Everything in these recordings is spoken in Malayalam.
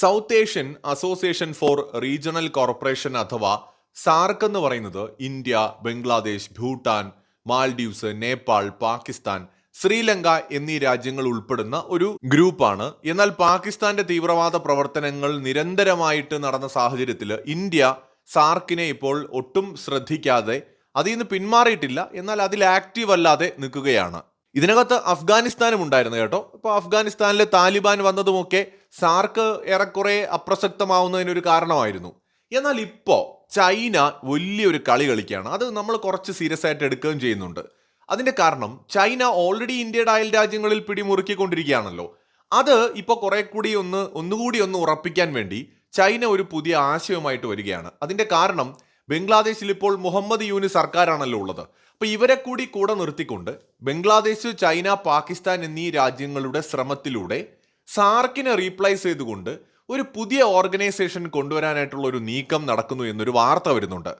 South Asian association for regional corporation അഥവാ സാർക്ക് എന്ന് പറയുന്നത് ഇന്ത്യ ബംഗ്ലാദേശ് ഭൂട്ടാൻ മാൽഡീവ്സ് നേപ്പാൾ പാകിസ്ഥാൻ ശ്രീലങ്ക എന്നീ രാജ്യങ്ങൾ ഉൾപ്പെടുന്ന ഒരു ഗ്രൂപ്പാണ്. എന്നാൽ പാകിസ്ഥാന്റെ തീവ്രവാദ പ്രവർത്തനങ്ങൾ നിരന്തരമായിട്ട് നടന്ന സാഹചര്യത്തിൽ ഇന്ത്യ സാർക്കിനെ ഇപ്പോൾ ഒട്ടും ശ്രദ്ധിക്കാതെ അതിൽ നിന്ന് പിന്മാറിയിട്ടില്ല. എന്നാൽ അതിൽ ആക്റ്റീവ് അല്ലാതെ നിൽക്കുകയാണ്. ഇതിനകത്ത് അഫ്ഗാനിസ്ഥാനും ഉണ്ടായിരുന്നു കേട്ടോ. ഇപ്പോൾ അഫ്ഗാനിസ്ഥാനിലെ താലിബാൻ വന്നതുമൊക്കെ സാർക്ക് ഏറെക്കുറെ അപ്രസക്തമാവുന്നതിനൊരു കാരണമായിരുന്നു. എന്നാൽ ഇപ്പോൾ ചൈന വലിയൊരു കളി കളിക്കുകയാണ്. അത് നമ്മൾ കുറച്ച് സീരിയസ് ആയിട്ട് എടുക്കുകയും ചെയ്യുന്നുണ്ട്. അതിന്റെ കാരണം ചൈന ഓൾറെഡി ഇന്ത്യയുടെ അയൽ രാജ്യങ്ങളിൽ പിടിമുറുക്കിക്കൊണ്ടിരിക്കുകയാണല്ലോ. അത് ഇപ്പോൾ കുറെ കൂടി ഒന്ന് ഒന്നുകൂടി ഒന്ന് ഉറപ്പിക്കാൻ വേണ്ടി ചൈന ഒരു പുതിയ ആശയവുമായിട്ട് വരികയാണ്. അതിന്റെ കാരണം ബംഗ്ലാദേശിൽ ഇപ്പോൾ മുഹമ്മദ് യൂനി സർക്കാരാണല്ലോ ഉള്ളത്. അപ്പോൾ ഇവരെ കൂടി കൂടെ നിർത്തിക്കൊണ്ട് ബംഗ്ലാദേശ് ചൈന പാകിസ്ഥാൻ എന്നീ രാജ്യങ്ങളുടെ ശ്രമത്തിലൂടെ സാർക്കിനെ റീപ്ലേസ് ചെയ്തുകൊണ്ട് ഒരു പുതിയ ഓർഗനൈസേഷൻ കൊണ്ടുവരാനായിട്ടുള്ള ഒരു നീക്കം നടക്കുന്നു എന്നൊരു വാർത്ത വരുന്നുണ്ട്.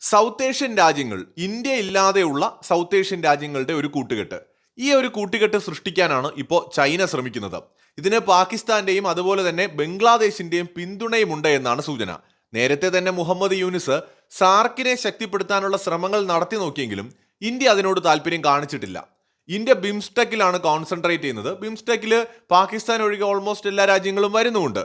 സൗത്ത് ഏഷ്യൻ രാജ്യങ്ങൾ ഇന്ത്യ ഇല്ലാതെയുള്ള സൗത്ത് ഏഷ്യൻ രാജ്യങ്ങളുടെ ഒരു കൂട്ടുകെട്ട്. ഈ ഒരു കൂട്ടുകെട്ട് സൃഷ്ടിക്കാനാണ് ഇപ്പോൾ ചൈന ശ്രമിക്കുന്നത്. ഇതിന് പാകിസ്ഥാന്റെയും അതുപോലെ തന്നെ ബംഗ്ലാദേശിന്റെയും പിന്തുണയുമുണ്ട് എന്നാണ് സൂചന. നേരത്തെ തന്നെ മുഹമ്മദ് യൂനിസ് സാർക്കിനെ ശക്തിപ്പെടുത്താനുള്ള ശ്രമങ്ങൾ നടത്തി നോക്കിയെങ്കിലും ഇന്ത്യ അതിനോട് താല്പര്യം കാണിച്ചിട്ടില്ല. ഇന്ത്യ ബിംസ്റ്റെക്കിലാണ് കോൺസെൻട്രേറ്റ് ചെയ്യുന്നത്. ബിംസ്റ്റെക്കിൽ പാകിസ്ഥാൻ ഒഴികെ ഓൾമോസ്റ്റ് എല്ലാ രാജ്യങ്ങളും വരുന്നുമുണ്ട്.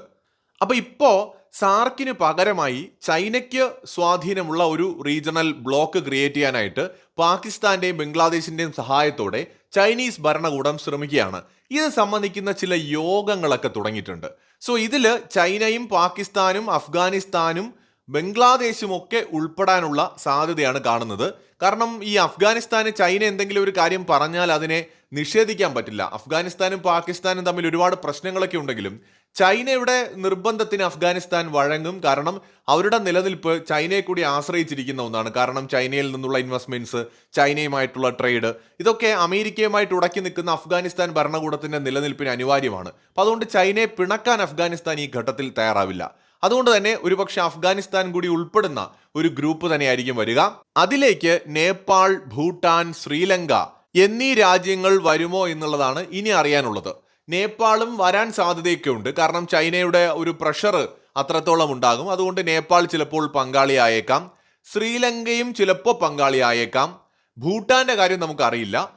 അപ്പോൾ ഇപ്പോൾ സാർക്കിന് പകരമായി ചൈനയ്ക്ക് സ്വാധീനമുള്ള ഒരു റീജിയണൽ ബ്ലോക്ക് ക്രിയേറ്റ് ചെയ്യാനായിട്ട് പാകിസ്ഥാന്റെയും ബംഗ്ലാദേശിന്റെയും സഹായത്തോടെ ചൈനീസ് ഭരണകൂടം ശ്രമിക്കുകയാണ്. ഇത് സംബന്ധിക്കുന്ന ചില യോഗങ്ങളൊക്കെ തുടങ്ങിയിട്ടുണ്ട്. സോ ഇതിൽ ചൈനയും പാകിസ്ഥാനും അഫ്ഗാനിസ്ഥാനും ബംഗ്ലാദേശും ഒക്കെ ഉൾപ്പെടാനുള്ള സാധ്യതയാണ് കാണുന്നത്. കാരണം ഈ അഫ്ഗാനിസ്ഥാന് ചൈന എന്തെങ്കിലും ഒരു കാര്യം പറഞ്ഞാൽ അതിനെ നിഷേധിക്കാൻ പറ്റില്ല. അഫ്ഗാനിസ്ഥാനും പാകിസ്ഥാനും തമ്മിൽ ഒരുപാട് പ്രശ്നങ്ങളൊക്കെ ഉണ്ടെങ്കിലും ചൈനയുടെ നിർബന്ധത്തിന് അഫ്ഗാനിസ്ഥാൻ വഴങ്ങും. കാരണം അവരുടെ നിലനിൽപ്പ് ചൈനയെ കൂടി ആശ്രയിച്ചിരിക്കുന്ന ഒന്നാണ്. കാരണം ചൈനയിൽ നിന്നുള്ള ഇൻവെസ്റ്റ്മെന്റ്സ് ചൈനയുമായിട്ടുള്ള ട്രേഡ് ഇതൊക്കെ അമേരിക്കയുമായിട്ട് ഉടക്കി നിൽക്കുന്ന അഫ്ഗാനിസ്ഥാൻ ഭരണകൂടത്തിന്റെ നിലനിൽപ്പിന് അനിവാര്യമാണ്. അപ്പൊ അതുകൊണ്ട് ചൈനയെ പിണക്കാൻ അഫ്ഗാനിസ്ഥാൻ ഈ ഘട്ടത്തിൽ തയ്യാറാവില്ല. അതുകൊണ്ട് തന്നെ ഒരുപക്ഷെ അഫ്ഗാനിസ്ഥാൻ കൂടി ഉൾപ്പെടുന്ന ഒരു ഗ്രൂപ്പ് തന്നെയായിരിക്കും വരിക. അതിലേക്ക് നേപ്പാൾ ഭൂട്ടാൻ ശ്രീലങ്ക എന്നീ രാജ്യങ്ങൾ വരുമോ എന്നുള്ളതാണ് ഇനി അറിയാനുള്ളത്. നേപ്പാളും വരാൻ സാധ്യതയൊക്കെ ഉണ്ട് കാരണം ചൈനയുടെ ഒരു പ്രഷർ അത്രത്തോളം ഉണ്ടാകും. അതുകൊണ്ട് നേപ്പാൾ ചിലപ്പോൾ പങ്കാളിയായേക്കാം. ശ്രീലങ്കയും ചിലപ്പോൾ പങ്കാളിയായേക്കാം. ഭൂട്ടാന്റെ കാര്യം നമുക്കറിയില്ല.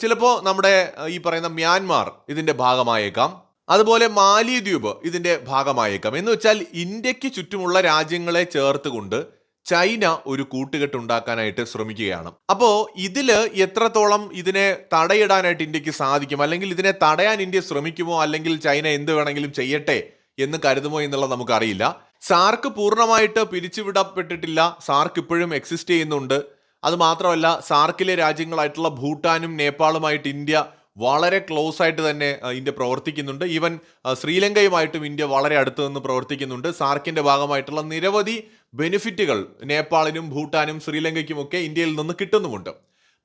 ചിലപ്പോൾ നമ്മുടെ ഈ പറയുന്ന മ്യാൻമാർ ഇതിന്റെ ഭാഗമായേക്കാം. അതുപോലെ മാലിദ്വീപ് ഇതിന്റെ ഭാഗമായേക്കാം. എന്ന് വെച്ചാൽ ഇന്ത്യയ്ക്ക് ചുറ്റുമുള്ള രാജ്യങ്ങളെ ചേർത്തുകൊണ്ട് ചൈന ഒരു കൂട്ടുകെട്ട് ഉണ്ടാക്കാനായിട്ട് ശ്രമിക്കുകയാണ്. അപ്പോൾ ഇതിൽ എത്രത്തോളം ഇതിനെ തടയിടാനായിട്ട് ഇന്ത്യയ്ക്ക് സാധിക്കും? അല്ലെങ്കിൽ ഇതിനെ തടയാൻ ഇന്ത്യ ശ്രമിക്കുമോ? അല്ലെങ്കിൽ ചൈന എന്ത് വേണമെങ്കിലും ചെയ്യട്ടെ എന്ന് കരുതുമോ എന്നുള്ളത് നമുക്കറിയില്ല. സാർക്ക് പൂർണമായിട്ട് പിരിച്ചുവിടപ്പെട്ടിട്ടില്ല. സാർക്ക് ഇപ്പോഴും എക്സിസ്റ്റ് ചെയ്യുന്നുണ്ട്. അതുമാത്രമല്ല സാർക്കിലെ രാജ്യങ്ങളായിട്ടുള്ള ഭൂട്ടാനും നേപ്പാളുമായിട്ട് ഇന്ത്യ വളരെ ക്ലോസ് ആയിട്ട് തന്നെ ഇന്ത്യ പ്രവർത്തിക്കുന്നുണ്ട്. ഈവൻ ശ്രീലങ്കയുമായിട്ടും ഇന്ത്യ വളരെ അടുത്ത് നിന്ന് പ്രവർത്തിക്കുന്നുണ്ട്. സാർക്കിന്റെ ഭാഗമായിട്ടുള്ള നിരവധി ബെനിഫിറ്റുകൾ നേപ്പാളിനും ഭൂട്ടാനും ശ്രീലങ്കയ്ക്കുമൊക്കെ ഇന്ത്യയിൽ നിന്ന് കിട്ടുന്നുമുണ്ട്.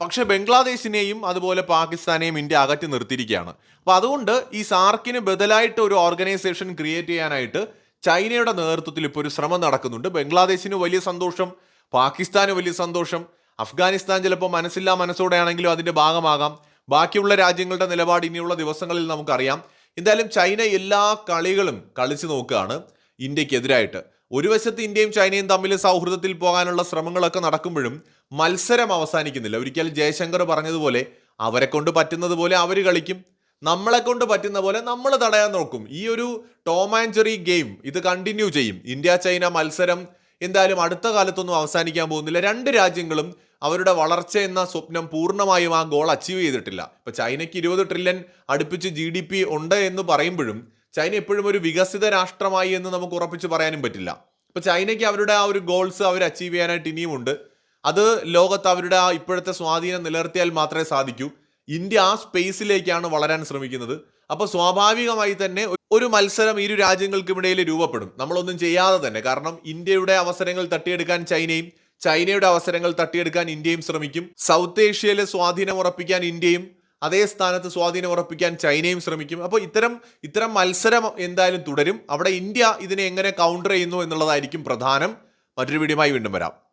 പക്ഷേ ബംഗ്ലാദേശിനെയും അതുപോലെ പാകിസ്ഥാനെയും ഇന്ത്യ അകറ്റി നിർത്തിയിരിക്കുകയാണ്. അപ്പോൾ അതുകൊണ്ട് ഈ സാർക്കിന് ബദലായിട്ട് ഒരു ഓർഗനൈസേഷൻ ക്രിയേറ്റ് ചെയ്യാനായിട്ട് ചൈനയുടെ നേതൃത്വത്തിൽ ഇപ്പോൾ ഒരു ശ്രമം നടക്കുന്നുണ്ട്. ബംഗ്ലാദേശിന് വലിയ സന്തോഷം പാകിസ്ഥാന് വലിയ സന്തോഷം. അഫ്ഗാനിസ്ഥാൻ ചിലപ്പോൾ മനസ്സില്ലാ മനസ്സോടെയാണെങ്കിലും അതിന്റെ ഭാഗമാകാം. ബാക്കിയുള്ള രാജ്യങ്ങളുടെ നിലപാട് ഇനിയുള്ള ദിവസങ്ങളിൽ നമുക്കറിയാം. എന്തായാലും ചൈന എല്ലാ കളികളും കളിച്ചു നോക്കുകയാണ് ഇന്ത്യക്കെതിരായിട്ട്. ഒരു വശത്ത് ഇന്ത്യയും ചൈനയും തമ്മിൽ സൗഹൃദത്തിൽ പോകാനുള്ള ശ്രമങ്ങളൊക്കെ നടക്കുമ്പോഴും മത്സരം അവസാനിക്കുന്നില്ല. ഒരിക്കൽ ജയശങ്കർ പറഞ്ഞതുപോലെ അവരെ കൊണ്ട് പറ്റുന്നത് പോലെ അവർ കളിക്കും. നമ്മളെ കൊണ്ട് പറ്റുന്ന പോലെ നമ്മൾ തടയാൻ നോക്കും. ഈ ഒരു ടോം ആൻഡ് ചെറി ഗെയിം ഇത് കണ്ടിന്യൂ ചെയ്യും. ഇന്ത്യ ചൈന മത്സരം എന്തായാലും അടുത്ത കാലത്തൊന്നും അവസാനിക്കാൻ പോകുന്നില്ല. രണ്ട് രാജ്യങ്ങളും അവരുടെ വളർച്ച എന്ന സ്വപ്നം പൂർണമായും ആ ഗോൾ അച്ചീവ് ചെയ്തിട്ടില്ല. ഇപ്പൊ ചൈനയ്ക്ക് ഇരുപത് ട്രില്യൺ അടുപ്പിച്ച് ജി ഡി പി ഉണ്ട് എന്ന് പറയുമ്പോഴും ചൈന എപ്പോഴും ഒരു വികസിത രാഷ്ട്രമായി എന്ന് നമുക്ക് ഉറപ്പിച്ച് പറയാനും പറ്റില്ല. ഇപ്പൊ ചൈനയ്ക്ക് അവരുടെ ആ ഒരു ഗോൾസ് അവർ അച്ചീവ് ചെയ്യാനായിട്ട് ഇനിയുമുണ്ട് അത് ലോകത്ത് അവരുടെ ആ ഇപ്പോഴത്തെ സ്വാധീനം നിലനിർത്തിയാൽ മാത്രമേ സാധിക്കൂ. ഇന്ത്യ ആ സ്പേസിലേക്കാണ് വളരാൻ ശ്രമിക്കുന്നത്. അപ്പോൾ സ്വാഭാവികമായി തന്നെ ഒരു മത്സരം ഇരു രാജ്യങ്ങൾക്കുമിടയിൽ രൂപപ്പെടും. നമ്മളൊന്നും ചെയ്യാതെ തന്നെ. കാരണം ഇന്ത്യയുടെ അവസരങ്ങൾ തട്ടിയെടുക്കാൻ ചൈനയും ചൈനയുടെ അവസരങ്ങൾ തട്ടിയെടുക്കാൻ ഇന്ത്യയും ശ്രമിക്കും. സൗത്ത് ഏഷ്യയിലെ സ്വാധീനം ഉറപ്പിക്കാൻ ഇന്ത്യയും അതേ സ്ഥാനത്ത് സ്വാധീനം ഉറപ്പിക്കാൻ ചൈനയും ശ്രമിക്കും. അപ്പോൾ ഇത്തരം ഇത്തരം മത്സരം എന്തായാലും തുടരും. അവിടെ ഇന്ത്യ ഇതിനെ എങ്ങനെ കൗണ്ടർ ചെയ്യുന്നു എന്നുള്ളതായിരിക്കും പ്രധാനം. മറ്റൊരു വീഡിയോയുമായി വീണ്ടും വരാം.